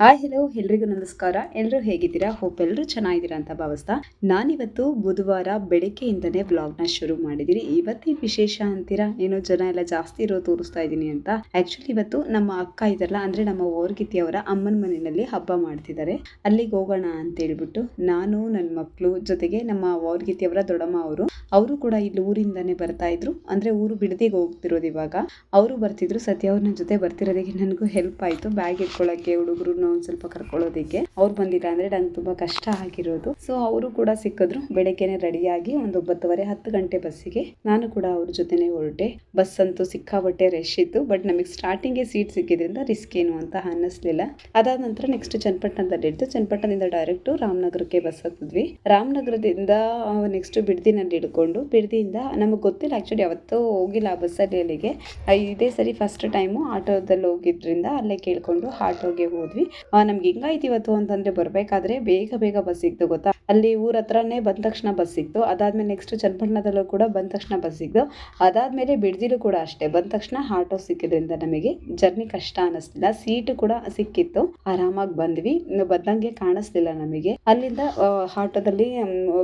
Hi hello ಎಲ್ರಿಗೂ ನಮಸ್ಕಾರ. ಎಲ್ಲರೂ ಹೇಗಿದ್ದೀರಾ? ಹೋಪ್ ಎಲ್ಲರೂ ಚೆನ್ನಾಗಿದ್ದೀರಾ ಅಂತ ಭಾವಿಸ್ತಾ. ನಾನಿವತ್ತು ಬುಧವಾರ ಬೆಳಗ್ಗೆಯಿಂದನೇ ವ್ಲಾಗ್ನ ಶುರು ಮಾಡಿದ್ದೀನಿ ಇವತ್ತೇನು ವಿಶೇಷ ಅಂತೀರಾ? ಏನೋ ಜನ ಎಲ್ಲ ಜಾಸ್ತಿ ಇರೋ ತೋರಿಸ್ತಾ ಇದ್ದೀನಿ ಅಂತ. ಆ್ಯಕ್ಚುಲಿ ಇವತ್ತು ನಮ್ಮ ಅಕ್ಕ ಇದಾರಲ್ಲ ಅಂದ್ರೆ ನಮ್ಮ ಓರ್ಗಿತಿಯವರ ಅಮ್ಮನ ಮನೆಯಲ್ಲಿ ಹಬ್ಬ ಮಾಡ್ತಿದ್ದಾರೆ. ಅಲ್ಲಿಗೆ ಹೋಗೋಣ ಅಂತ ಹೇಳ್ಬಿಟ್ಟು ನಾನು ನನ್ನ ಮಕ್ಕಳು ಜೊತೆಗೆ ನಮ್ಮ ಓರ್ಗಿತಿಯವರ ದೊಡ್ಡಮ್ಮ ಅವರು ಅವರು ಕೂಡ ಇಲ್ಲಿ ಊರಿಂದಾನೇ ಬರ್ತಾ ಇದ್ರು. ಅಂದ್ರೆ ಊರು ಬಿಡದಿಗೆ ಹೋಗ್ತಿರೋದು ಇವಾಗ. ಅವರು ಬರ್ತಿದ್ರು, ಸತ್ಯ ಅವ್ರ ನನ್ನ ಜೊತೆ ಬರ್ತಿರೋದಕ್ಕೆ ನನಗೂ ಹೆಲ್ಪ್ ಆಯ್ತು. ಬ್ಯಾಗ್ ಇಟ್ಕೊಳ್ಳೋಕ್ಕೆ ಹುಡುಗರು ಒಂದ್ ಸ್ವಲ್ಪ ಕರ್ಕೊಳ್ಳೋದಿಕ್ಕೆ. ಅವ್ರು ಬಂದಿಲ್ಲ ಅಂದ್ರೆ ನಂಗೆ ತುಂಬಾ ಕಷ್ಟ ಆಗಿರೋದು. ಸೊ ಅವರು ಕೂಡ ಸಿಕ್ಕಿದ್ರು. ಬೆಳಗ್ಗೆನೆ ರೆಡಿಯಾಗಿ ಒಂದು ಒಂಬತ್ತುವರೆ ಹತ್ತು ಗಂಟೆ ಬಸ್ಸಿಗೆ ನಾನು ಕೂಡ ಅವ್ರ ಜೊತೆನೆ ಹೊರಟೆ. ಬಸ್ ಅಂತೂ ಸಿಕ್ಕಾಬಟ್ಟೆ ರಶ್ ಇತ್ತು. ಬಟ್ ನಮಗೆ ಸ್ಟಾರ್ಟಿಂಗ್ಗೆ ಸೀಟ್ ಸಿಕ್ಕಿದ್ರಿಂದ ರಿಸ್ಕ್ ಏನು ಅಂತ ಅನ್ನಿಸ್ಲಿಲ್ಲ. ಅದಾದ ನಂತರ ನೆಕ್ಸ್ಟ್ ಚನ್ನಪಟ್ಟಣದಲ್ಲಿ ಇಡ್ತು ಚನ್ನಪಟ್ಟಣದಿಂದ ಡೈರೆಕ್ಟ್ ರಾಮನಗರಕ್ಕೆ ಬಸ್ ಹತ್ತಿದ್ವಿ. ರಾಮನಗರದಿಂದ ನೆಕ್ಸ್ಟ್ ಬಿಡ್ದಿನಲ್ಲಿ ಹಿಡ್ಕೊಂಡು, ಬಿಡ್ದಿಯಿಂದ ನಮಗೆ ಗೊತ್ತಿಲ್ಲ ಆ್ಯಕ್ಚುಲಿ ಯಾವತ್ತೂ ಹೋಗಿಲ್ಲ ಆ ಬಸ್ಸಲ್ಲಿ ಅಲ್ಲಿಗೆ. ಇದೇ ಸರಿ ಫಸ್ಟ್ ಟೈಮು ಆಟೋದಲ್ಲಿ ಹೋಗಿದ್ರಿಂದ ಅಲ್ಲೇ ಕೇಳ್ಕೊಂಡು ಆಟೋಗೆ ಹೋದ್ವಿ. ನಮ್ಗೆ ಹಿಂಗಾಯ್ತು ಇವತ್ತು ಅಂತಂದ್ರೆ ಬರಬೇಕಾದ್ರೆ ಬೇಗ ಬೇಗ ಬಸ್ ಸಿಗ್ತು ಗೊತ್ತಾ? ಅಲ್ಲಿ ಊರ ಹತ್ರನೇ ಬಂದ ತಕ್ಷಣ ಬಸ್ ಸಿಕ್ತು ಅದಾದ್ಮೇಲೆ ನೆಕ್ಸ್ಟ್ ಚನ್ನಪಟ್ಟಣದಲ್ಲೂ ಕೂಡ ಬಂದ ತಕ್ಷಣ ಬಸ್ ಸಿಕ್ತು ಅದಾದ್ಮೇಲೆ ಬಿಡ್ದಿಲು ಕೂಡ ಅಷ್ಟೇ. ಬಂದ ತಕ್ಷಣ ಆಟೋ ಸಿಕ್ಕಿದ್ರಿಂದ ನಮಗೆ ಜರ್ನಿ ಕಷ್ಟ ಅನ್ನಿಸ್ಲಿಲ್ಲ ಸೀಟು ಕೂಡ ಸಿಕ್ಕಿತ್ತು. ಆರಾಮಾಗಿ ಬಂದ್ವಿ. ಬಂದಂಗೆ ಕಾಣಿಸ್ಲಿಲ್ಲ ನಮಗೆ. ಅಲ್ಲಿಂದ ಆಟೋದಲ್ಲಿ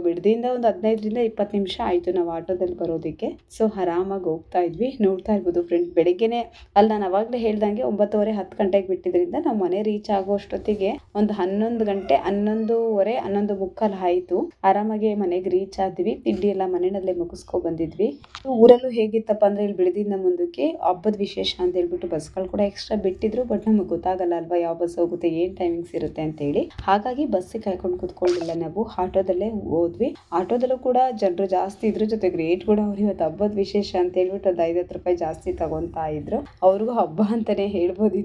ಬಿಡ್ದಿಯಿಂದ ಒಂದು ಹದಿನೈದರಿಂದ ಇಪ್ಪತ್ತು ನಿಮಿಷ ಆಯ್ತು ನಾವು ಆಟೋದಲ್ಲಿ ಬರೋದಕ್ಕೆ. ಸೊ ಆರಾಮಾಗಿ ಹೋಗ್ತಾ ಇದ್ವಿ. ನೋಡ್ತಾ ಇರ್ಬೋದು ಫ್ರೆಂಡ್ ಬೆಳಿಗ್ಗೆನೆ ಅಲ್ಲಿ ನಾನು ಅವಾಗಲೇ ಹೇಳ್ದಂಗೆ ಒಂಬತ್ತುವರೆ ಹತ್ತು ಗಂಟೆಗೆ ಬಿಟ್ಟಿದ್ರಿಂದ ನಾವು ಮನೆ ರೀಚ್ ಆಗೋ ಅಷ್ಟೊತ್ತಿಗೆ ಒಂದು ಹನ್ನೊಂದು ಗಂಟೆ, ಹನ್ನೊಂದೂವರೆ, ಹನ್ನೊಂದು ಮುಕ್ಕಾಲು ಆಯಿತು. ಆರಾಮಾಗಿ ಮನೆಗೆ ರೀಚ್ ಆದ್ವಿ. ತಿಂಡಿ ಎಲ್ಲ ಮನೆಯಲ್ಲೇ ಮುಗಿಸ್ಕೊ ಬಂದಿದ್ವಿ. ಊರಲ್ಲೂ ಹೇಗಿತ್ತಪ್ಪ ಅಂದ್ರೆ ಇಲ್ಲಿ ಬೆಳೆದಿದ್ದ ಮುಂದಕ್ಕೆ ಹಬ್ಬದ ವಿಶೇಷ ಅಂತ ಹೇಳ್ಬಿಟ್ಟು ಬಸ್ಗಳು ಕೂಡ ಎಕ್ಸ್ಟ್ರಾ ಬಿಟ್ಟಿದ್ರು ಬಟ್ ನಮಗೆ ಗೊತ್ತಾಗಲ್ಲ ಅಲ್ವಾ ಯಾವ ಬಸ್ ಹೋಗುತ್ತೆ, ಏನ್ ಟೈಮಿಂಗ್ಸ್ ಇರುತ್ತೆ ಅಂತ ಹೇಳಿ. ಹಾಗಾಗಿ ಬಸ್ಸಿಗೆ ಕಾಯ್ಕೊಂಡು ಕೂತ್ಕೊಂಡಿಲ್ಲ ನಾವು. ಆಟೋದಲ್ಲೇ ಹೋದ್ವಿ. ಆಟೋದಲ್ಲೂ ಕೂಡ ಜನರು ಜಾಸ್ತಿ ಇದ್ರ ಜೊತೆಗೆ ರೇಟ್ ಕೂಡ ಅವ್ರು ಇವತ್ತು ಹಬ್ಬದ ವಿಶೇಷ ಅಂತ ಹೇಳ್ಬಿಟ್ಟು ಒಂದು ಐವತ್ತು ರೂಪಾಯಿ ಜಾಸ್ತಿ ತಗೊಂತಾ ಇದ್ರು. ಅವ್ರಿಗೂ ಹಬ್ಬ ಅಂತಾನೆ ಹೇಳ್ಬೋದು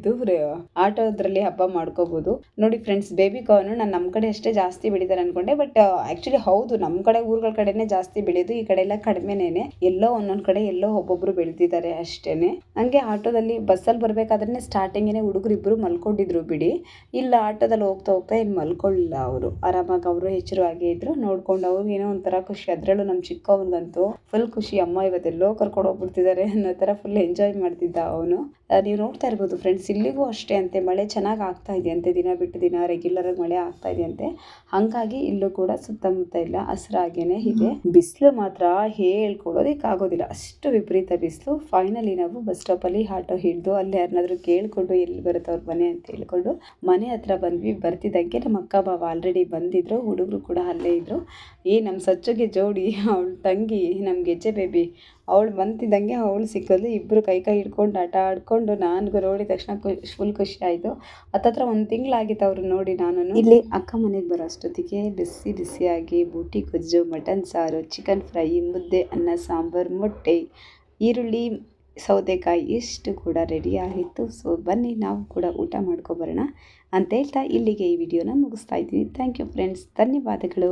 ಆಟೋದ್ರಲ್ಲಿ ಹಬ್ಬ ಮಾಡ್ಕೋಬಹುದು ನೋಡಿ ಫ್ರೆಂಡ್ಸ್ ಬೇಬಿ ಕಾರ್ನ್ ನಾನು ನಮ್ಮ ಕಡೆ ಅಷ್ಟೇ ಜಾಸ್ತಿ ಬೆಳೀತಾರೆ ಅನ್ಕೊಂಡೆ ಬಟ್ ಆಕ್ಚುಲಿ ಹೌದು ನಮ್ಮ ಕಡೆ, ಊರುಗಳ ಕಡೆನೇ ಜಾಸ್ತಿ ಬೆಳೆಯೋದು ಈ ಕಡೆ ಎಲ್ಲ ಕಡಿಮೆನೇನೆ. ಎಲ್ಲೋ ಒಂದೊಂದ್ ಕಡೆ ಎಲ್ಲೋ ಒಬ್ಬೊಬ್ರು ಬೆಳೆದಿದ್ದಾರೆ ಅಷ್ಟೇನೆ. ಹಂಗೆ ಆಟೋದಲ್ಲಿ ಬಸ್ಸಲ್ಲಿ ಬರಬೇಕಾದ್ರೆ ಸ್ಟಾರ್ಟಿಂಗೇನೆ ಹುಡುಗರು ಇಬ್ರು ಮಲ್ಕೊಂಡಿದ್ರು ಬಿಡಿ. ಇಲ್ಲ ಆಟೋದಲ್ಲಿ ಹೋಗ್ತಾ ಹೋಗ್ತಾ ಏನು ಮಲ್ಕೊಳ್ಳಿಲ್ಲ ಅವರು. ಆರಾಮಾಗಿ ಅವರು ಎಚ್ಚರವಾಗಿ ಇದ್ರು, ನೋಡ್ಕೊಂಡು ಅವ್ರಿಗೆ ಏನೋ ಒಂಥರ ಖುಷಿ. ಅದ್ರಲ್ಲೂ ನಮ್ಮ ಚಿಕ್ಕವನಿಗಂತೂ ಫುಲ್ ಖುಷಿ. ಅಮ್ಮ ಇವತ್ತೆಲ್ಲೋ ಕರ್ಕೊಂಡು ಹೋಗ್ಬಿಡ್ತಿದ್ದಾರೆ ಅನ್ನೋ ಥರ ಫುಲ್ ಎಂಜಾಯ್ ಮಾಡ್ತಿದ್ದ ಅವನು. ನೀವು ನೋಡ್ತಾ ಇರ್ಬೋದು ಫ್ರೆಂಡ್ಸ್ ಇಲ್ಲಿಗೂ ಅಷ್ಟೇ ಅಂತೆ. ಮಳೆ ಚೆನ್ನಾಗಿ ಆಗ್ತಾ ಇದೆ ಅಂತೆ ದಿನ ಬಿಟ್ಟು ದಿನ ರೆಗ್ಯುಲರ್ ಆಗಿ ಮಳೆ ಆಗ್ತಾ ಇದೆ ಅಂತೆ ಹಂಗಾಗಿ ಇಲ್ಲೂ ಕೂಡ ಸುತ್ತಮುತ್ತ ಇಲ್ಲ ಹಸಿರಾಗೇನೆ ಇದೆ. ಬಿಸಿಲು ಮಾತ್ರ ಹೇಳ್ಕೊಡೋದಕ್ಕಾಗೋದಿಲ್ಲ ಅಷ್ಟು ವಿಪರೀತ ಬಿಸಿಲು. ಫೈನಲಿ ನಾವು ಬಸ್ ಸ್ಟಾಪಲ್ಲಿ ಆಟೋ ಹಿಡಿದು ಅಲ್ಲಿ ಯಾರನ್ನಾದ್ರೂ ಕೇಳಿಕೊಂಡು ಎಲ್ಲಿ ಬರುತ್ತೆ ಅವ್ರ ಮನೆ ಅಂತ ಹೇಳ್ಕೊಂಡು ಮನೆ ಹತ್ರ ಬಂದ್ವಿ. ಬರ್ತಿದ್ದಂಗೆ ನಮ್ಮ ಅಕ್ಕ ಬಾವ ಆಲ್ರೆಡಿ ಬಂದಿದ್ರು. ಹುಡುಗರು ಕೂಡ ಅಲ್ಲೇ ಇದ್ರು. ಈ ನಮ್ಮ ಸಚ್ಚುಗೆ ಜೋಡಿ, ಅವಳ ತಂಗಿ ನಮ್ಮ ಗೆಜ್ಜೆ ಬೇಬಿ ಅವಳು ಬಂತಿದ್ದಂಗೆ ಅವಳು ಸಿಕ್ಕಿದ್ಲು. ಇಬ್ಬರು ಕೈ ಕೈ ಹಿಡ್ಕೊಂಡು ಆಟ ಆಡ್ಕೊಂಡು ನನಗೂ ನೋಡಿದ ತಕ್ಷಣ ಫುಲ್ ಖುಷಿ ಆಯಿತು. ಹತ್ತತ್ರ ಒಂದು ತಿಂಗಳಾಗಿತ್ತು ಅವ್ರು ನೋಡಿ ನಾನು ಇಲ್ಲಿ ಅಕ್ಕ ಮನೆಗೆ ಬರೋ ಅಷ್ಟೊತ್ತಿಗೆ ಬಿಸಿ ಬಿಸಿಯಾಗಿ ಬೂಟಿ, ಗೊಜ್ಜು, ಮಟನ್ ಸಾರು ಚಿಕನ್ ಫ್ರೈ ಮುದ್ದೆ, ಅನ್ನ, ಸಾಂಬಾರು, ಮೊಟ್ಟೆ, ಈರುಳ್ಳಿ, ಸೌತೆಕಾಯಿ ಇಷ್ಟು ಕೂಡ ರೆಡಿ ಆಗಿತ್ತು ಸೊ ಬನ್ನಿ ನಾವು ಕೂಡ ಊಟ ಮಾಡ್ಕೊಬರೋಣ ಅಂತ ಹೇಳ್ತಾ ಇಲ್ಲಿಗೆ ಈ ವಿಡಿಯೋನ ಮುಗಿಸ್ತಾ ಇದ್ದೀನಿ. ಥ್ಯಾಂಕ್ ಯು ಫ್ರೆಂಡ್ಸ್ ಧನ್ಯವಾದಗಳು.